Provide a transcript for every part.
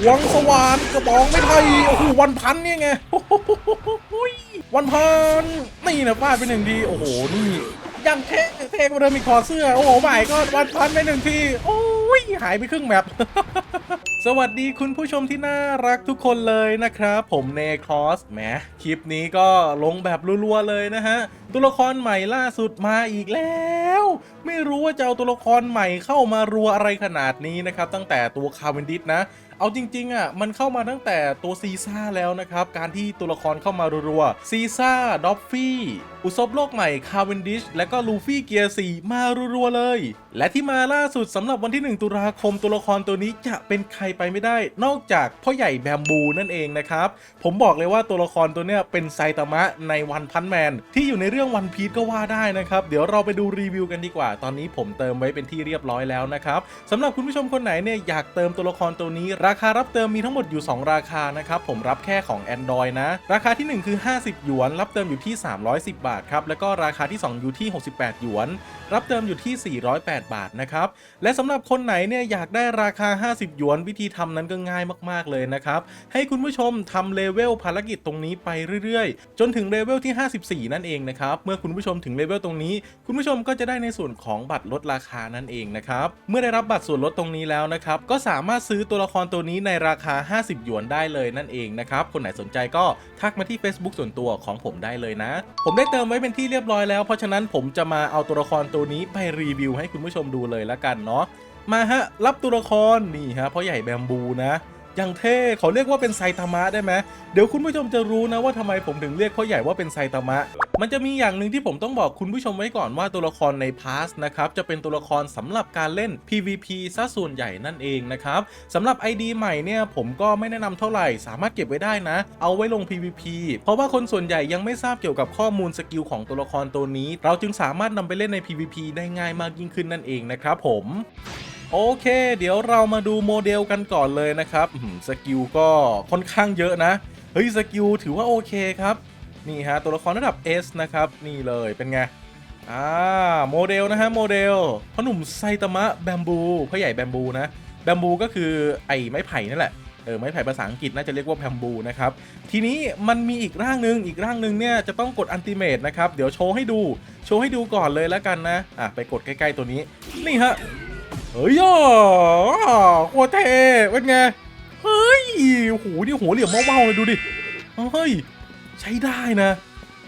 ดวงสว่านกระบองไม่ไทยโอ้โหวันพันเนี่ยไงวันพันนี่นะฟาดไปหนึ่งทีโอ้โหนี่ยังเท่เท่กว่าเดิมอีกคอเสื้อ โอ้โหใหม่ก็วันพันไปหนึ่งทีโอ้ยหายไปครึ่งแมปสวัสดีคุณผู้ชมที่น่ารักทุกคนเลยนะครับ ผมเนคอสแหมคลิปนี้ก็ลงแบบรัวๆเลยนะฮะ ตัวละครใหม่ล่าสุดมาอีกแล้ว ไม่รู้ว่าจะเอาตัวละครใหม่เข้ามารัวอะไรขนาดนี้นะครับ ตั้งแต่ตัวคาร์เวนดิสนะ เอาจริงๆอะมันเข้ามาตั้งแต่ตัวซีซ่าแล้วนะครับ การที่ตัวละครเข้ามารัวๆซีซ่าดอฟฟี่อุซบโลกใหม่คาร์เวนดิชและก็ลูฟี่เกียร์4มารัวๆเลย และที่มาล่าสุดสำหรับวันที่ 1 ตุลาคมตัวละครตัวนี้จะเป็นใครไปไม่ได้ นอกจากพ่อใหญ่แบมบูนั่นเองนะครับ ผมบอกเลยว่าตัวละครตัวเนี้ยเป็นไซตามะในวันพันแมน ที่อยู่ในเรื่องวันพี e ก็ว่าได้นะครับ เดี๋ยวเราไปดูรีวิวกันดีกว่า ตอนนี้ผมเติมไว้เป็นที่เรียบร้อยแล้วนะครับสำหรับคุณผู้ชมคนไหนเนี่ยอยากเติมตัวละครตัวนี้ราราคารับเติมมีทั้งหมดอยู่ 2 ราคานะครับ ผมรับแค่ของ Android นะ ราคาที่ 1 คือ 50 หยวน รับเติมอยู่ที่ 310 บาทครับ แล้วก็ราคาที่ 2 อยู่ที่ 68 หยวน รับเติมอยู่ที่ 408 บาทนะครับ และสำหรับคนไหนเนี่ยอยากได้ราคา 50 หยวน วิธีทำนั้นก็ง่ายมากๆเลยนะครับ ให้คุณผู้ชมทำเลเวลภารกิจตรงนี้ไปเรื่อยๆ จนถึงเลเวลที่ 54 นั่นเองนะครับ เมื่อคุณผู้ชมถึงเลเวลตรงนี้ คุณผู้ชมก็จะได้ในส่วนของบัตรลดราคานั่นเองนะครับ เมื่อได้รับบัตรส่วนลดตรงนี้แล้วนะครับ ก็สามารถซื้อตัวละครตัวนี้ในราคา 50 หยวนได้เลยนั่นเองนะครับ คนไหนสนใจก็ทักมาที่ Facebook ส่วนตัวของผมได้เลยนะ ผมได้เติมไว้เป็นที่เรียบร้อยแล้วเพราะฉะนั้นผมจะมาเอาตัวละครตัวนี้ไปรีวิวให้คุณผู้ชมดูเลยละกันเนาะมาฮะรับตัวละครนี่ฮะพ่อใหญ่แบมบูนะ อยังเท่เขาเรียกว่าเป็นไซตามะได้ไหมเดี๋ยวคุณผู้ชมจะรู้นะว่าทำไมผมถึงเรียกพ่อใหญ่ว่าเป็นไซตามะ มันจะมีอย่างหนึ่งที่ผมต้องบอกคุณผู้ชมไว้ก่อนว่าตัวละครในพาสนะครับจะเป็นตัวละครสำหรับการเล่น PVP ซะส่วนใหญ่นั่นเองนะครับสำหรับ ID ใหม่เนี่ยผมก็ไม่แนะนำเท่าไหร่ สามารถเก็บไว้ได้นะ เอาไว้ลง PVP เพราะว่าคนส่วนใหญ่ยังไม่ทราบเกี่ยวกับข้อมูลสกิลของตัวละครตัวนี้ เราจึงสามารถนำไปเล่นใน PVP ได้ง่ายมากยิ่งขึ้นนั่นเองนะครับผม โอเค เดี๋ยวเรามาดูโมเดลกันก่อนเลยนะครับสกิลก็ค่อนข้างเยอะนะ เฮ้ยสกิลถือว่าโอเคครับ นี่ฮะตัวละครระดับ S นะครับ นี่เลยเป็นไง อ่าโมเดลนะฮะโมเดลพ่อหนุ่มไซตามะแบมบูพ่อใหญ่แบมบูนะแบมบูก็คือไอ้ไม้ไผ่นั่นแหละเออไม้ไผ่ภาษาอังกฤษน่าจะเรียกว่าแบมบูนะครับ ทีนี้มันมีอีกร่างหนึ่งอีกร่างหนึ่งเนี่ยจะต้องกดอันติเมตนะครับ เดี๋ยวโชว์ให้ดู โชว์ให้ดูก่อนเลยแล้วกันนะ อะ ไปกดใกล้ ๆ ตัวนี้ นี่ฮะ เฮ้ยอะโคตรเท่เป็นไง เฮ้ยโอ้โหนี่หัวเหลี่ยมเมาๆเลยดูดิ เฮ้ย ใช้ได้นะ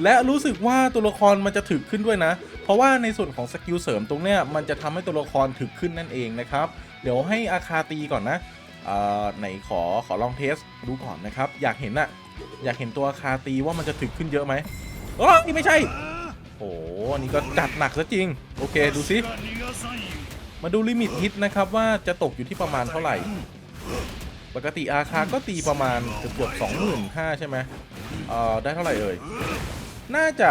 และรู้สึกว่าตัวละครมันจะถึกขึ้นด้วยนะ เพราะว่าในส่วนของสกิลเสริมตรงเนี้ยมันจะทำให้ตัวละครถึกขึ้นนั่นเองนะครับ เดี๋ยวให้อาคาตีก่อนนะอ่อไหนขอขอลองเทสดูก่อนนะครับ อยากเห็นอะอยากเห็นตัวอาคาตีว่ามันจะถึกขึ้นเยอะไหมเออนี่ไม่ใช่โอ้โหนนี่ก็จัดหนักซะจริง โอเคดูสิ มาดูลิมิตฮิตนะครับว่าจะตกอยู่ที่ประมาณเท่าไหร่ ปกติอาคาก็ตีประมาณเกือบเกือบสองหมื่นห้าใช่ไหมเอ่อได้เท่าไหร่เอ่ย น่าจะ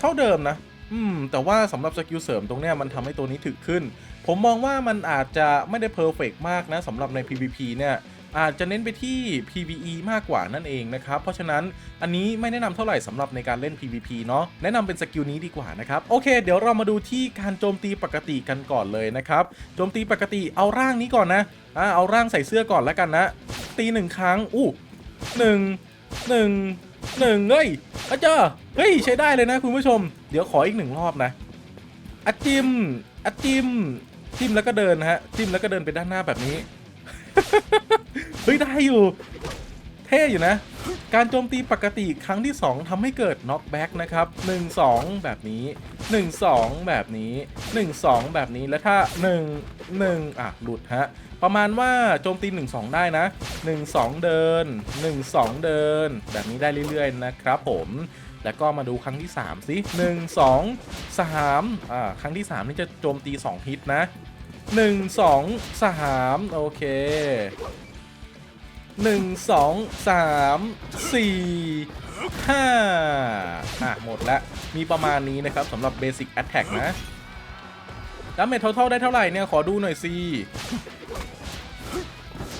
เท่าเดิมนะ อืม แต่ว่าสำหรับสกิลเสริมตรงเนี้ยมันทำให้ตัวนี้ถึกขึ้น ผมมองว่ามันอาจจะไม่ได้เพอร์เฟกมากนะสำหรับใน PVP เนี่ย อาจจะเน้นไปที่ PVE มากกว่านั่นเองนะครับ เพราะฉะนั้นอันนี้ไม่แนะนำเท่าไหร่สำหรับในการเล่น PVP เนาะแนะนำเป็นสกิลนี้ดีกว่านะครับ โอเค เดี๋ยวเรามาดูที่การโจมตีปกติกันก่อนเลยนะครับ โจมตีปกติเอาร่างนี้ก่อนนะอ่าเอาร่างใส่เสื้อก่อนแล้วกันนะ ตีหนึ่งครั้งอู้หนึ่งหนึ่งหนึ่งเฮ้ยอาจารย์เฮ้ยใช้ได้เลยนะคุณผู้ชม เดี๋ยวขออีกหนึ่งรอบนะอจิมอจิมจิ้มแล้วก็เดินฮะจิ้มแล้วก็เดินไปด้านหน้าแบบนี้ เฮ้ยได้อยู่ เท่อยู่นะ การโจมตีปกติครั้งที่ 2ทำให้เกิดน็อกแบ็กนะครับ 1 2 แบบนี้ 1 2 แบบนี้ 1 2 แบบนี้แล้วถ้า 1 1 อะ หลุดฮะ ประมาณว่าโจมตี 1 2 ได้นะ 1 2 เดิน 1 2 เดิน แบบนี้ได้เรื่อยๆนะครับผมแล้วก็มาดูครั้งที่ 3 สิ 1 2 3อ่าครั้งที่ 3 นี่จะโจมตี 2 ฮิตนะ 1 2 3โอเคหนึ่งสองสามสี่ห้าอะ หมดแล้วมีประมาณนี้นะครับสำหรับ Basic Attack นะดาเมจ total ได้เท่าไหร่เนี่ย ขอดูหน่อยสิ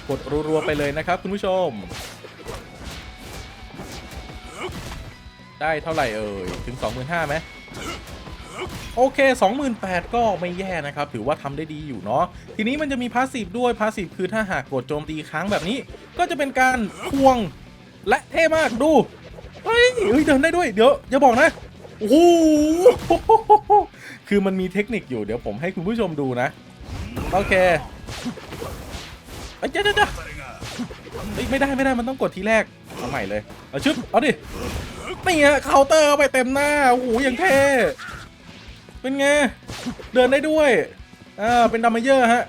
กดรัวๆไปเลยนะครับคุณผู้ชม ได้เท่าไหร่เอ่ย ถึง 25,000ไหม โอเค 28,000 ก็ไม่แย่นะครับ ถือว่าทำได้ดีอยู่เนาะ ทีนี้มันจะมีพาสซีฟด้วย พาสซีฟคือถ้าหากกดโจมตีค้างแบบนี้ ก็จะเป็นการควง และเท่มากดู เฮ้ยเฮ้ยเดินได้ด้วย เดี๋ยวอย่าบอกนะ โอ้โห คือมันมีเทคนิคอยู่ เดี๋ยวผมให้คุณผู้ชมดูนะ โอเคเจ้าเจ้าเจ้าเฮ้ยไม่ได้ไม่ได้ มันต้องกดทีแรก เอาใหม่เลย เอาชึบ เอาดิ นี่ฮะเคาน์เตอร์เข้าไปเต็มหน้า โอ้โห อย่างเท่ เป็นไง เดินได้ด้วย อ่า เป็นดัมเมเยอร์ฮะ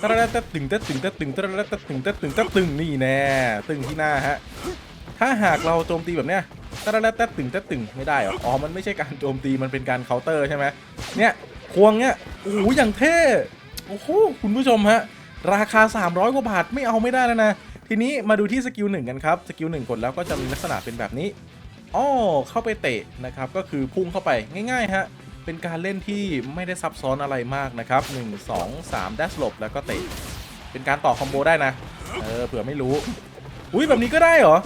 ตะระตะตึงตะตึงตะตึงตะระตะตึงตะตึงตะตึงนี่แน่ ตึงที่หน้าฮะ ถ้าหากเราโจมตีแบบเนี้ยตะระตะตึงตะตึงไม่ได้หรอ อ๋อ มันไม่ใช่การโจมตี มันเป็นการเคาน์เตอร์ใช่ไหมเนี่ยควงเนี่ยโอ้โหอย่างเท่ โอ้โห คุณผู้ชมฮะ ราคา 300 กว่าบาท ไม่เอาไม่ได้แล้วนะ ทีนี้มาดูที่สกิลหนึ่งกันครับ สกิลหนึ่งกดแล้วก็จะมีลักษณะเป็นแบบนี้อ้อเข้าไปเตะนะครับ ก็คือพุ่งเข้าไปง่ายๆฮะ เป็นการเล่นที่ไม่ได้ซับซ้อนอะไรมากนะครับ1 2 3ดัชหลบแล้วก็เตะเป็นการต่อคอมโบได้นะเออเผื่อไม่รู้อุ้ยแบบนี้ก็ได้เหรอ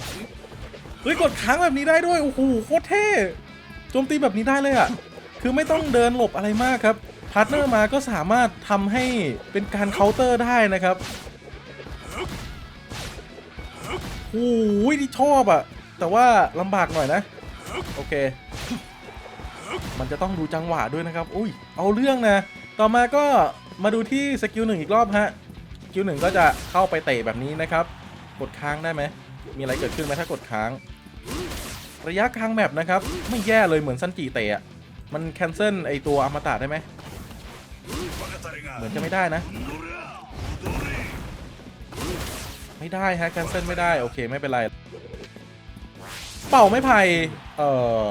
เฮ้ยกดค้างแบบนี้ได้ด้วยโอ้โหโคตรเท่โจมตีแบบนี้ได้เลยอะ่ะคือไม่ต้องเดินหลบอะไรมากครับพาร์ทเนอร์มาก็สามารถทำให้เป็นการเคาน์เตอร์ได้นะครับโอ้ยที่ชอบอะ่ะแต่ว่าลำบากหน่อยนะ โอเค มันจะต้องดูจังหวะด้วยนะครับ อุ้ย เอาเรื่องนะ ต่อมาก็มาดูที่สกิลหนึ่งอีกรอบฮะ สกิลหนึ่งก็จะเข้าไปเตะแบบนี้นะครับ กดค้างได้ไหม มีอะไรเกิดขึ้นไหมถ้ากดค้าง ระยะกลางแมปนะครับ ไม่แย่เลยเหมือนซันจิเตะอะมันแคนเซิลไอตัวอมตะได้ไหม เหมือนจะไม่ได้นะ ไม่ได้ฮะแคนเซิลไม่ได้ โอเคไม่เป็นไร เป่าไม่ไผ่เอ่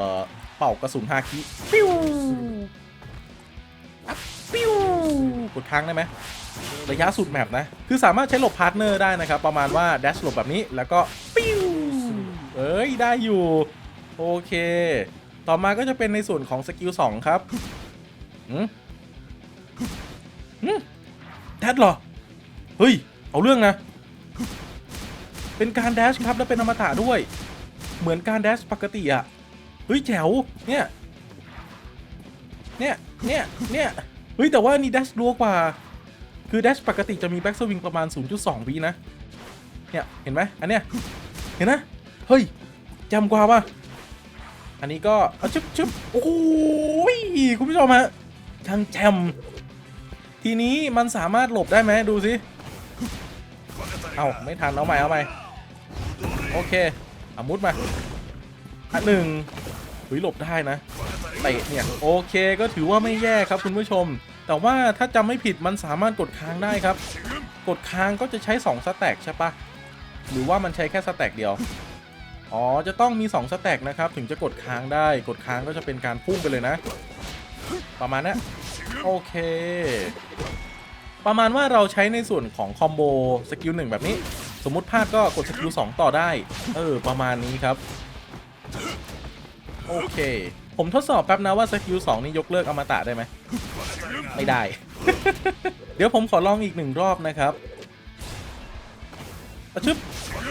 อ เป่ากระสุนฮาคิปิ้วอะปิ้วกดค้างได้ไหมระยะสุดแมปนะ คือสามารถใช้หลบพาร์ทเนอร์ได้นะครับ ประมาณว่าดัชหลบแบบนี้แล้วก็ปิ้วเอ้ย ได้อยู่ โอเค ต่อมาก็จะเป็นในส่วนของสกิล2ครับหืมหืมแดชเหรอ เฮ้ย เอาเรื่องนะ เป็นการแดชครับ แล้วเป็นอมตะด้วย เหมือนการแดชปกติอะ เฮ้ยแจ๋วเนี่ย เนี่ย เนี่ย เนี่ยเฮ้ยแต่ว่านี่แดชรัวกว่า คือแดชปกติจะมีแบ็กสวิงประมาณ 0.2 วินะ เนี่ย เห็นไหมอันเนี้ย เห็นนะ เฮ้ยจำกว่าป่ะอันนี้ก็เอาชึบชึบโอ้โหคุณผู้ชมฮะช่างแจมทีนี้มันสามารถหลบได้ไหมดูสิ เอาไม่ทันเอาใหม่เอาใหม่โอเคอามุดมาอันหนึ่ง เฮ้ยหลบได้นะเตะเนี่ยโอเคก็ถือว่าไม่แย่ครับคุณผู้ชม แต่ว่าถ้าจำไม่ผิดมันสามารถกดค้างได้ครับ กดค้างก็จะใช้2สแต็กใช่ปะหรือว่ามันใช้แค่สแต็กเดียวอ๋อจะต้องมี2สแต็กนะครับถึงจะกดค้างได้กดค้างก็จะเป็นการพุ่งไปเลยนะ ประมาณนี้โอเค ประมาณว่าเราใช้ในส่วนของคอมโบสกิลหนึ่งแบบนี้ สมมติพลาดก็กดสกิล2ต่อได้ เออ ประมาณนี้ครับ โอเค ผมทดสอบแป๊บนะว่าสกิล2นี่ยกเลิกอมตะได้ไหม ไม่ได้ เดี๋ยวผมขอลองอีกหนึ่งรอบนะครับอะชึบ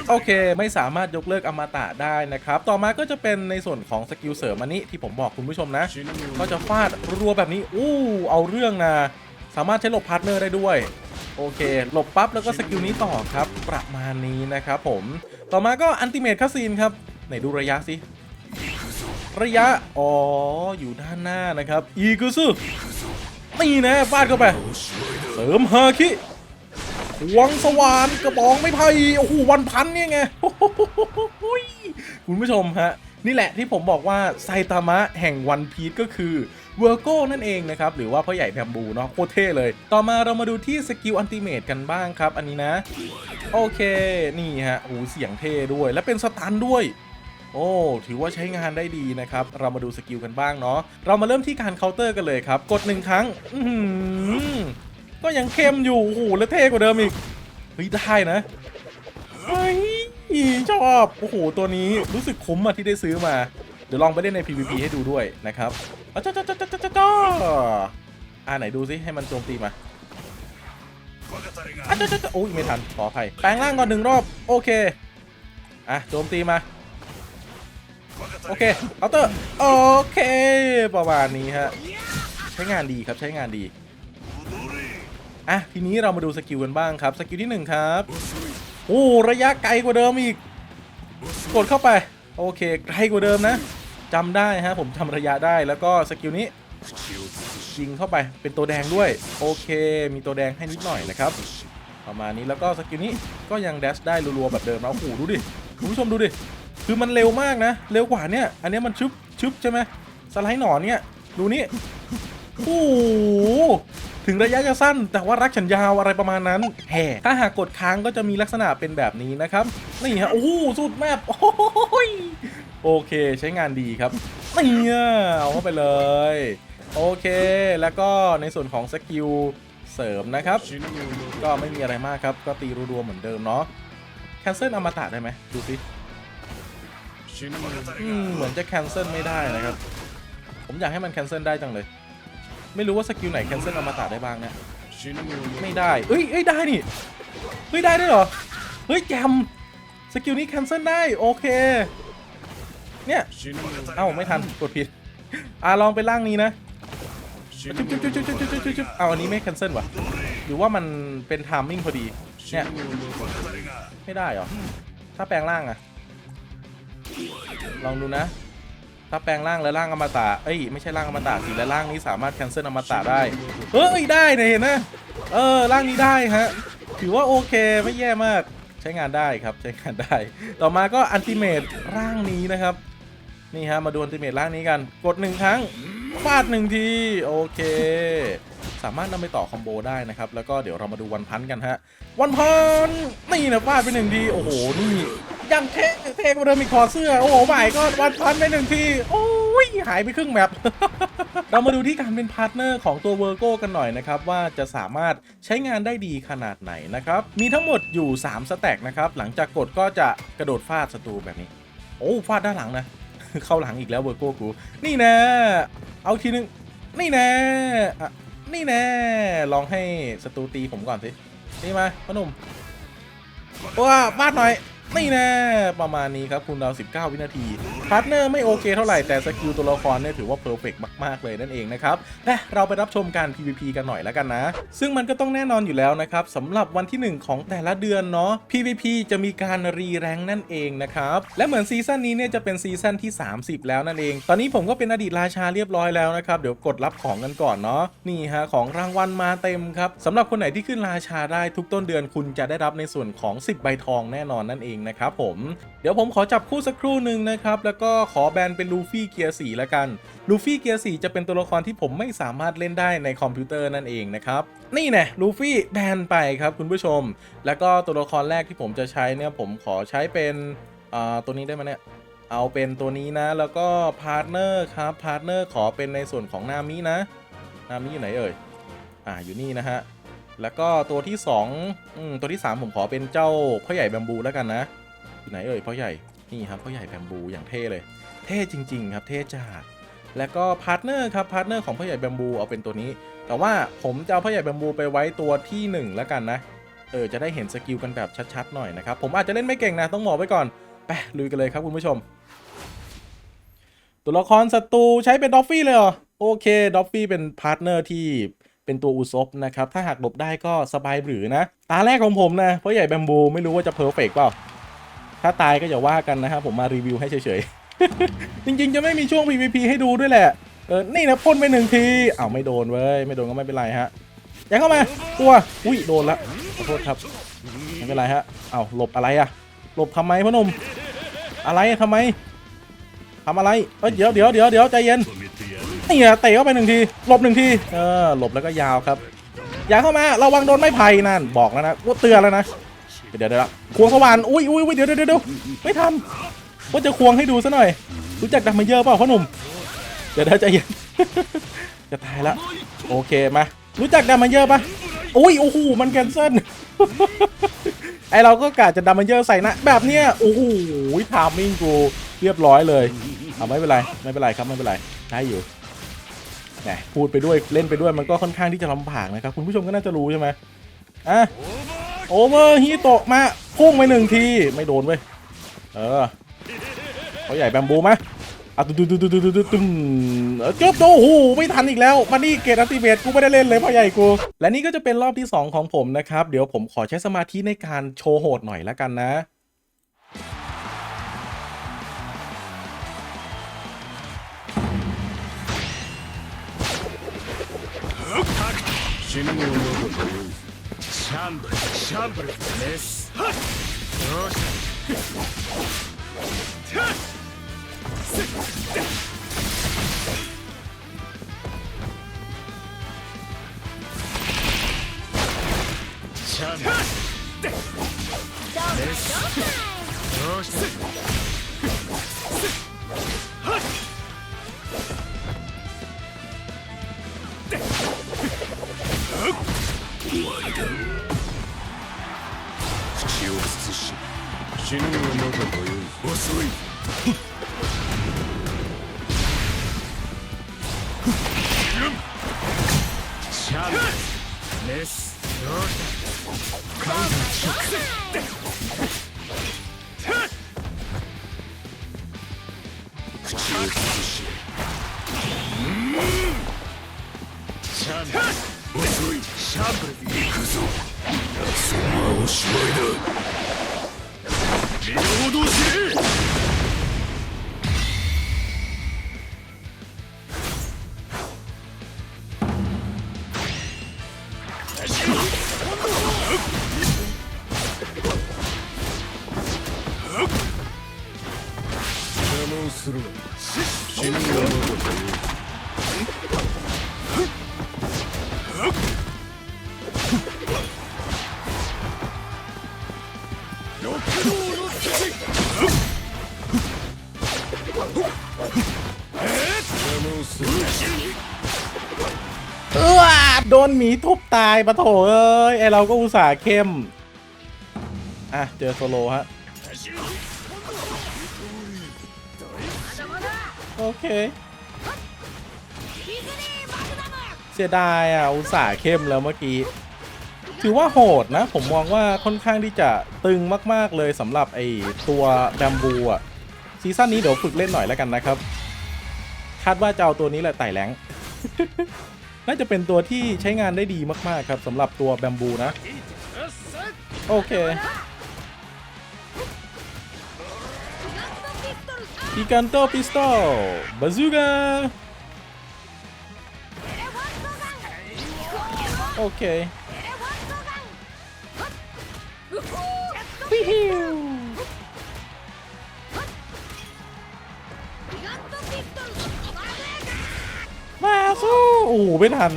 โอเค ไม่สามารถยกเลิกอมตะได้นะครับ ต่อมาก็จะเป็นในส่วนของสกิลเสริมอันนี้ที่ผมบอกคุณผู้ชมนะ ก็จะฟาดรัวๆแบบนี้ อู้ เอาเรื่องนะ สามารถใช้หลบพาร์ทเนอร์ได้ด้วย โอเค หลบปั๊บแล้วก็สกิลนี้ต่อครับ ประมาณนี้นะครับผม ต่อมาก็อันติเมทคัสซีนครับ ไหนดูระยะสิ ระยะ อ๋อ อยู่ด้านหน้านะครับ อีกุซุนี่นะฟาดเข้าไป เสริมฮาคิวังสวรรค์กระบองไม่ไผ่โอ้โหวันพันเนี่ยไงคุณผู้ชมฮะ นี่แหละที่ผมบอกว่าไซตามะแห่งวันพี e ก็คือเวอร์โก้นั่นเองนะครับ หรือว่าพ่อใหญ่แบมบูเนาะโคตรเท่เลย ต่อมาเรามาดูที่สกิลอันติเมตกันบ้างครับ อันนี้นะ โอเค นี่ฮะโอ้เสียงเท่ด้วย และเป็นสตันด้วย โอ้ถือว่าใช้งานได้ดีนะครับ เรามาดูสกิลกันบ้างเนาะเรามาเริ่มที่การเคาน์เตอร์กันเลยครับ กดหนึ่งครั้งก็ยังเข้มอยู่โอ้โหแล้วเท่กว่าเดิมอีกเฮ้ยได้นะเฮ้ยชอบโอ้โหตัวนี้รู้สึกคุ้มอะที่ได้ซื้อมา เดี๋ยวลองไปเล่นใน PVP ให้ดูด้วยนะครับอ้าวจ้าจ้าจ้าจ้าจ้าจ้าอ่าไหนดูซิให้มันโจมตีมาอ้าวจ้าจ้าจ้าโอ้ยไม่ทันขออภัยแปลงร่างก่อนหนึ่งรอบ โอเค อะโจมตีมา โอเคเคาน์เตอร์โอเค ประมาณนี้ฮะ ใช้งานดีครับใช้งานดี อะ ทีนี้เรามาดูสกิลกันบ้างครับ สกิลที่หนึ่งครับ โอ้ระยะไกลกว่าเดิมอีก กดเข้าไป โอเค ไกลกว่าเดิมนะจำได้ฮะ ผมจำระยะได้แล้วก็สกิลนี้ยิงเข้าไปเป็นตัวแดงด้วย โอเค มีตัวแดงให้นิดหน่อยนะครับประมาณนี้แล้วก็สกิลนี้ก็ยังแดชได้รัวๆแบบเดิมนะโอ้โหดูดิคุณผู้ชมดูดิ คือมันเร็วมากนะ เร็วกว่าเนี่ย อันนี้มันชึบชึบใช่ไหมสไลด์หนอนเนี่ย ดูนี่โอ้ถึงระยะจะสั้น แต่ว่ารักฉันยาวอะไรประมาณนั้น แห่ถ้าหากกดค้างก็จะมีลักษณะเป็นแบบนี้นะครับ นี่ฮะ โอ้โหสุดแมปโอ้ยโอเค ใช้งานดีครับนี่อะเอาเข้าไปเลย โอเค แล้วก็ในส่วนของสกิลเสริมนะครับ ก็ไม่มีอะไรมากครับ ก็ตีรัวๆเหมือนเดิมเนาะแคนเซิลอมตะได้ไหมดูสิ เหมือนจะแคนเซิลไม่ได้นะครับ ผมอยากให้มันแคนเซิลได้จังเลย ไม่รู้ว่าสกิลไหนแคนเซิลอมตะได้บ้างเนะไม่ได้เอ้ยเอ้ยได้นี่เฮ้ยได้ได้เหรอเฮ้ยแจมสกิลนี้แคนเซิลได้โอเค เนี่ยเอ้าไม่ทันกดผิดอ่าลองไปล่างนี้นะจุ๊บจุ๊บจุ๊เอาอันนี้ไม่แคนเซิลวะหรือว่ามันเป็นไทมิ่งพอดีเนี่ยไม่ได้เหรอถ้าแปลงล่างอะ ลองดูนะ ถ้าแปลงร่างแล้วร่างอมตะเอ้ยไม่ใช่ร่างอมตะสิและร่างนี้สามารถแคนเซิลอมตะได้เอ้ยได้เนี่ยเห็นนะเออร่างนี้ได้ฮะถือว่าโอเคไม่แย่มากใช้งานได้ครับใช้งานได้ ต่อมาก็อันติเมตร่างนี้นะครับนี่ฮะมาดูอันติเมตร่างนี้กัน กดหนึ่งครั้งฟาดหนึ่งทีโอเค สามารถนำไปต่อคอมโบได้นะครับ แล้วก็เดี๋ยวเรามาดูวันพันกันฮะ วันพันนี่นะฟาดไปหนึ่งทีโอ้โหนี่ ยังเท่เท่กว่าเดิมอีกคอเสื้อ โอ้โหใหม่ก็วันพันไปหนึ่งที โอ้ย หายไปครึ่งแมป เรามาดูที่การเป็นพาร์ทเนอร์ของตัวเวอร์โก้กันหน่อยนะครับ ว่าจะสามารถใช้งานได้ดีขนาดไหนนะครับ มีทั้งหมดอยู่ 3 สแต็กนะครับ หลังจากกดก็จะกระโดดฟาดศัตรูแบบนี้ โอ้ฟาดด้านหลังนะ เข้าหลังอีกแล้วเวอร์โก้กู นี่นะ เอาทีนึง นี่แน่อะนี่แน่ลองให้ศัตรูตีผมก่อนสิ นี่มาพ่อหนุ่มว้าฟาดหน่อย นี่แน่ประมาณนี้ครับคุณดาว 19 วินาทีพาร์ทเนอร์ไม่โอเคเท่าไหร่แต่สกิลตัวละครเนี่ยถือว่าเพอร์เฟกมากๆเลยนั่นเองนะครับและเราไปรับชมการ PVP กันหน่อยแล้วกันนะ ซึ่งมันก็ต้องแน่นอนอยู่แล้วนะครับสำหรับวันที่ 1 ของแต่ละเดือนเนาะ PVP จะมีการรีแรงนั่นเองนะครับและเหมือนซีซั่นนี้เนี่ยจะเป็นซีซั่นที่ 30 แล้วนั่นเอง ตอนนี้ผมก็เป็นอดีตราชาเรียบร้อยแล้วนะครับเดี๋ยวกดรับของกันก่อนเนาะนี่ฮะของรางวัลมาเต็มครับสำหรับคนไหนที่ขึ้นราชาได้ทุกต้นเดือนคุณจะได้รับในส่วนของ 10 ใบทองแน่นอนนั่นเองนะครับผมเดี๋ยวผมขอจับคู่สักครู่หนึ่งนะครับแล้วก็ขอแบนเป็นลูฟี่เกียร์4ละกันลูฟี่เกียร์4จะเป็นตัวละครที่ผมไม่สามารถเล่นได้ในคอมพิวเตอร์นั่นเองนะครับนี่แน่ลูฟี่แบนไปครับคุณผู้ชม แล้วก็ตัวละครแรกที่ผมจะใช้เนี่ยผมขอใช้เป็นอ่าตัวนี้ได้ไหมเนี่ยเอาเป็นตัวนี้นะ แล้วก็พาร์ทเนอร์ครับพาร์ทเนอร์ขอเป็นในส่วนของนามินะ นามิอยู่ไหนเอ่ยอ่าอยู่นี่นะฮะ แล้วก็ตัวที่2อืมตัวที่ 3 ผมขอเป็นเจ้าพ่อใหญ่แบมบูแล้วกันนะอยู่ไหนเอ่ยพ่อใหญ่นี่ครับพ่อใหญ่แบมบูอย่างเท่เลย เท่จริง ๆ ครับ เท่จัดแล้วก็พาร์ทเนอร์ครับพาร์ทเนอร์ของพ่อใหญ่แบมบูเอาเป็นตัวนี้ แต่ว่าผมจะเอาพ่อใหญ่แบมบูไปไว้ตัวที่หนึ่งแล้วกันนะเออจะได้เห็นสกิลกันแบบชัดๆหน่อยนะครับผมอาจจะเล่นไม่เก่งนะต้องบอกไว้ก่อนไปลุยกันเลยครับคุณผู้ชม ตัวละครศัตรูใช้เป็นดอฟฟี่เลยเหรอโอเคดอฟฟี่เป็นพาร์ทเนอร์ที่ เป็นตัวอุซบนะครับ ถ้าหากหลบได้ก็สบายหรือนะ ตาแรกของผมนะ เพราะใหญ่แบมบูไม่รู้ว่าจะเพอร์เฟกเปล่า ถ้าตายก็อย่าว่ากันนะครับผมมารีวิวให้เฉยๆ จริงๆ จะไม่มีช่วง PVP ให้ดูด้วยแหละ เออ นี่นะพ่นไปหนึ่งทีเอ้าไม่โดนเว้ย ไม่โดนก็ไม่เป็นไรฮะ อย่าเข้ามา ตัว อุ้ยโดนละ ขอโทษครับ ไม่เป็นไรฮะ เอ้าหลบอะไรอะหลบทำไมพ่อหนุ่ม อะไรอะทำไมทำอะไร เอ้ยเดี๋ยวเดี๋ยวเดี๋ยวเดี๋ยวใจเย็น นี่อะเตะเข้าไปหนึ่งทีหลบหนึ่งทีเออหลบแล้วก็ยาวครับ อย่าเข้ามาระวังโดนไม้ไผ่นั่นบอกแล้วนะว่าเตือนแล้วนะเดี๋ยวเดี๋ยวควงสว่านอุ้ยอุ้ยอุ้ยเดี๋ยวเดี๋ยวเดี๋ยวไม่ทันว่าจะควงให้ดูซะหน่อย รู้จักดัมเมเยอร์เปล่าพ่อหนุ่ม เดี๋ยวเดี๋ยวใจเย็นจะตายละโอเคมารู้จักดัมเมเยอร์ปะอุ้ยโอ้โหมันแคนเซิลไอเราก็กะจะดัมเมเยอร์ใส่นะแบบเนี้ยโอ้โหทามมิ่งกูเรียบร้อยเลยเอาไม่เป็นไรไม่เป็นไรครับไม่เป็นไรได้อยู่ แหมพูดไปด้วยเล่นไปด้วยมันก็ค่อนข้างที่จะลำบากนะครับคุณผู้ชมก็น่าจะรู้ใช่ไหมอะโอเวอร์ฮีโตะมาพุ่งไปหนึ่งทีไม่โดนเว้ยเออเขาใหญ่แบมบูมาอะตุ้มตุ้มตุ้มตุ้มตุ้มตุ้มเออจบโอ้โหไม่ทันอีกแล้วมานี่เกตอัติเมทกูไม่ได้เล่นเลยพ่อใหญ่กู และนี่ก็จะเป็นรอบที่ 2 ของผมนะครับ เดี๋ยวผมขอใช้สมาธิในการโชว์โหดหน่อยแล้วกันนะ 死ぬものとシャンブル。シャンブル。メスはっよしシャンブル。メスよしまだとよい遅い。シャムレスローダーるな死ぬがまだ早い六道の土邪魔をするな เออโดนหมีทุบตายปะโถเอ้ยไอเราก็อุตส่าห์เข้ม อ่ะ เจอโซโลฮะ โอเค เสียดายอะอุตส่าห์เข้มแล้วเมื่อกี้ ถือว่าโหดนะ ผมมองว่าค่อนข้างที่จะตึงมากๆเลยสำหรับไอตัวแบมบูอะซีซั่นนี้เดี๋ยวฝึกเล่นหน่อยแล้วกันนะครับ คาดว่าจะเอาตัวนี้แหละไต่แรงน่าจะเป็นตัวที่ใช้งานได้ดีมากๆครับสำหรับตัวแบมบูนะ โอเค ปิกันโตปิสโตบาซูกาโอเควิฮิวมาสู้โอ้ไม่ทัน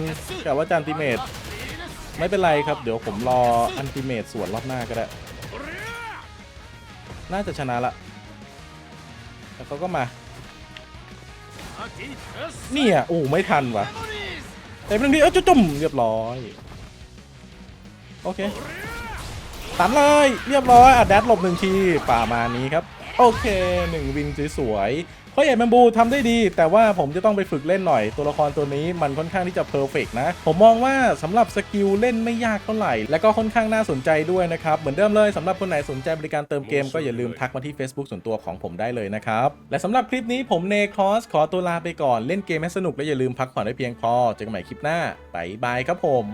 กะว่าจานติเมตไม่เป็นไรครับ เดี๋ยวผมรออันติเมตส่วนรอบหน้าก็ได้ น่าจะชนะละ แล้วเขาก็มา เนี่ย โอ้ไม่ทันวะแต่เป็นทีเออจุ่มๆเรียบร้อย โอเคตันเลย เรียบร้อยอะแดดหลบหนึ่งที ป่ามานี้ครับ โอเคหนึ่งวินสวยๆพ่อใหญ่แมมบูทำได้ดี แต่ว่าผมจะต้องไปฝึกเล่นหน่อย ตัวละครตัวนี้มันค่อนข้างที่จะเพอร์เฟกนะ ผมมองว่าสำหรับสกิลเล่นไม่ยากเท่าไหร่ และก็ค่อนข้างน่าสนใจด้วยนะครับ เหมือนเดิมเลยสำหรับคนไหนสนใจบริการเติมเกมก็อย่าลืมทักมาที่ Facebook ส่วนตัวของผมได้เลยนะครับ และสำหรับคลิปนี้ผมเนคอสขอตัวลาไปก่อนเล่นเกมให้สนุกและอย่าลืมพักผ่อนให้เพียงพอเจอกันใหม่คลิปหน้าบายบายครับผม